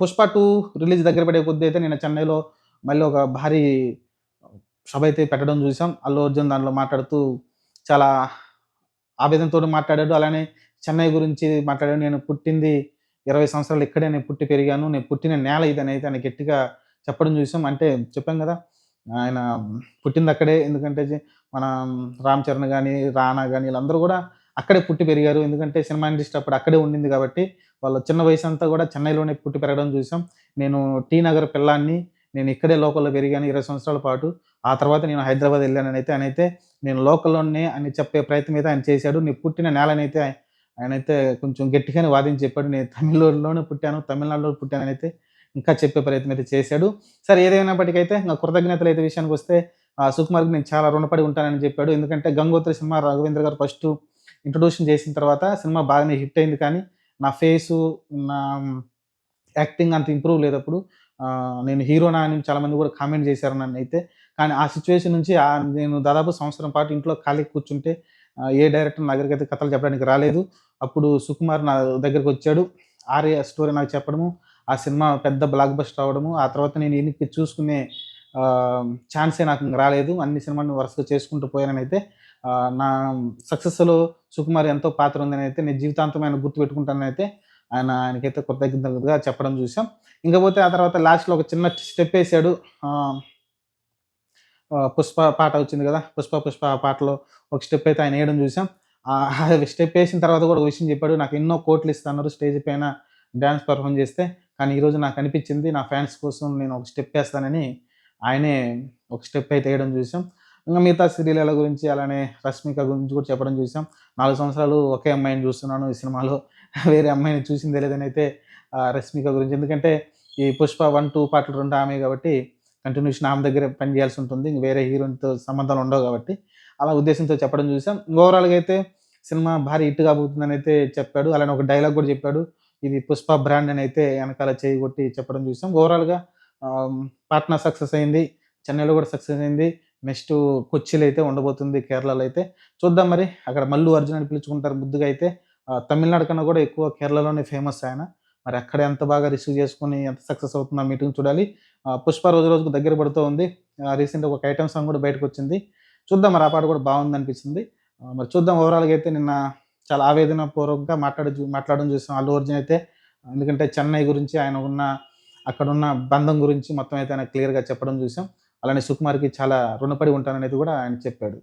Pushpa two release దగ్గర పడే కొద్దీ అయితే నేను చెన్నైలో మళ్ళీ ఒక భారీ సభ అయితే పెట్టడం చూసాం. అల్లు అర్జున్ దాంట్లో మాట్లాడుతూ చాలా ఆవేదనతో మాట్లాడాడు. అలానే చెన్నై గురించి మాట్లాడాడు. నేను పుట్టింది ఇరవై సంవత్సరాలు ఇక్కడే నేను పుట్టి పెరిగాను నేను పుట్టిన నేల ఇది అనేది ఆయన గట్టిగా చెప్పడం చూసాం. అంటే చెప్పాం కదా ఆయన పుట్టింది అక్కడే. ఎందుకంటే మన రామ్ చరణ్ కానీ రానా కానీ వీళ్ళందరూ కూడా అక్కడే పుట్టి పెరిగారు. ఎందుకంటే సినిమా ఇండస్ట్రీ అప్పుడు అక్కడే ఉండింది కాబట్టి వాళ్ళ చిన్న వయసు అంతా కూడా చెన్నైలోనే పుట్టి పెరగడం చూసాం. నేను టీ నగర్ పిల్లాన్ని నేను ఇక్కడే లోకల్లో పెరిగాను ఇరవై సంవత్సరాల పాటు. ఆ తర్వాత నేను హైదరాబాద్ వెళ్ళానని అయితే ఆయన అయితే నేను లోకల్లోనే అని చెప్పే ప్రయత్నం అయితే ఆయన చేశాడు. నేను పుట్టిన నేలనైతే ఆయన అయితే కొంచెం గట్టిగానే వాదించి చెప్పాడు. నేను తమిళలోనే పుట్టాను తమిళనాడులో పుట్టాను అయితే ఇంకా చెప్పే ప్రయత్నం అయితే చేశాడు. సరే ఏదైనప్పటికైతే నా కృతజ్ఞతలు అయితే విషయానికి వస్తే ఆ సుకుమార్కి నేను చాలా రుణపడి ఉంటానని చెప్పాడు. ఎందుకంటే గంగోత్రి సినిమా రాఘవేంద్ర గారు ఫస్ట్ ఇంట్రొడ్యూషన్ చేసిన తర్వాత సినిమా బాగానే హిట్ అయింది కానీ నా ఫేసు నా యాక్టింగ్ అంత ఇంప్రూవ్ లేదప్పుడు నేను హీరోనా అని చాలామంది కూడా కామెంట్ చేశారు నన్ను అయితే. కానీ ఆ సిచ్యువేషన్ నుంచి నేను దాదాపు సంవత్సరం పాటు ఇంట్లో ఖాళీ కూర్చుంటే ఏ డైరెక్టర్ నా దగ్గరికి అయితే కథలు చెప్పడానికి రాలేదు. అప్పుడు సుకుమార్ నా దగ్గరికి వచ్చాడు. ఆర్య స్టోరీ నాకు చెప్పడము ఆ సినిమా పెద్ద బ్లాక్ బస్టర్ అవ్వడము ఆ తర్వాత నేను ఎన్నిక చూసుకునే ఛాన్సే నాకు ఇంక రాలేదు. అన్ని సినిమాలను వరుసగా చేసుకుంటూ పోయానని అయితే నా సక్సెస్లో సుకుమార్ ఎంతో పాత్ర ఉందని అయితే నేను జీవితాంతం ఆయన గుర్తుపెట్టుకుంటానని అయితే ఆయన ఆయనకైతే కృతజ్ఞతగా చెప్పడం చూసాం ఇంకపోతే ఆ తర్వాత లాస్ట్లో ఒక చిన్న స్టెప్ వేసాడు. పుష్ప పాట వచ్చింది కదా పుష్ప పుష్ప పాటలో ఒక స్టెప్ అయితే ఆయన వేయడం చూసాం స్టెప్ వేసిన తర్వాత కూడా ఒక విషయం చెప్పాడు నాకు ఎన్నో కోట్లు ఇస్తున్నారు స్టేజ్ పైన డ్యాన్స్ పర్ఫామ్ చేస్తే కానీ ఈరోజు నాకు అనిపించింది నా ఫ్యాన్స్ కోసం నేను ఒక స్టెప్ వేస్తానని ఆయనే ఒక స్టెప్ అయితే వేయడం చూసాం. ఇంకా మిగతా సీరియల్ గురించి అలానే రష్మిక గురించి కూడా చెప్పడం చూసాం. నాలుగు సంవత్సరాలు ఒకే అమ్మాయిని చూస్తున్నాను. ఈ సినిమాలో వేరే అమ్మాయిని చూసిందే లేదని అయితే రష్మిక గురించి. ఎందుకంటే ఈ పుష్ప వన్ టూ పాటలు రెండు ఆమె కాబట్టి కంటిన్యూషన్ ఆమె దగ్గర పని చేయాల్సి ఉంటుంది. ఇంక వేరే హీరోయిన్తో సంబంధాలు ఉండవు కాబట్టి అలా ఉద్దేశంతో చెప్పడం చూసాం. ఓవరాల్గా అయితే సినిమా భారీ హిట్ కాబోతుందని అయితే చెప్పాడు. అలానే ఒక డైలాగ్ కూడా చెప్పాడు. ఇది పుష్ప బ్రాండ్ అని అయితే వెనకాల చేయి కొట్టి చెప్పడం చూసాం. ఓవరాల్గా పాట్నా సక్సెస్ అయింది చెన్నైలో కూడా సక్సెస్ అయింది. నెక్స్ట్ కొచ్చిలో అయితే ఉండబోతుంది కేరళలో అయితే. చూద్దాం మరి అక్కడ మల్లు అర్జున్ అని పిలుచుకుంటారు ముద్దుగా అయితే. తమిళనాడు కన్నా కూడా ఎక్కువ కేరళలోనే ఫేమస్ ఆయన. మరి అక్కడ ఎంత బాగా రిసీవ్ చేసుకుని ఎంత సక్సెస్ అవుతుందో మీటింగ్ చూడాలి. పుష్ప రోజు రోజుకు దగ్గర పడుతూ ఉంది. రీసెంట్గా ఒక ఐటమ్ సాంగ్ కూడా బయటకు వచ్చింది. చూద్దాం మరి ఆ పాట కూడా బాగుంది అనిపించింది మరి చూద్దాం ఓవరాల్గా అయితే నిన్న చాలా ఆవేదన పూర్వకంగా మాట్లాడి మాట్లాడడం చూసాం అల్లు అర్జున్ అయితే. ఎందుకంటే చెన్నై గురించి ఆయన ఉన్న అక్కడున్న బంధం గురించి మొత్తం అయితే ఆయన క్లియర్గా చెప్పడం చూసాం. అలానే సుకుమార్కి చాలా రుణపడి ఉంటాననేది కూడా ఆయన చెప్పాడు.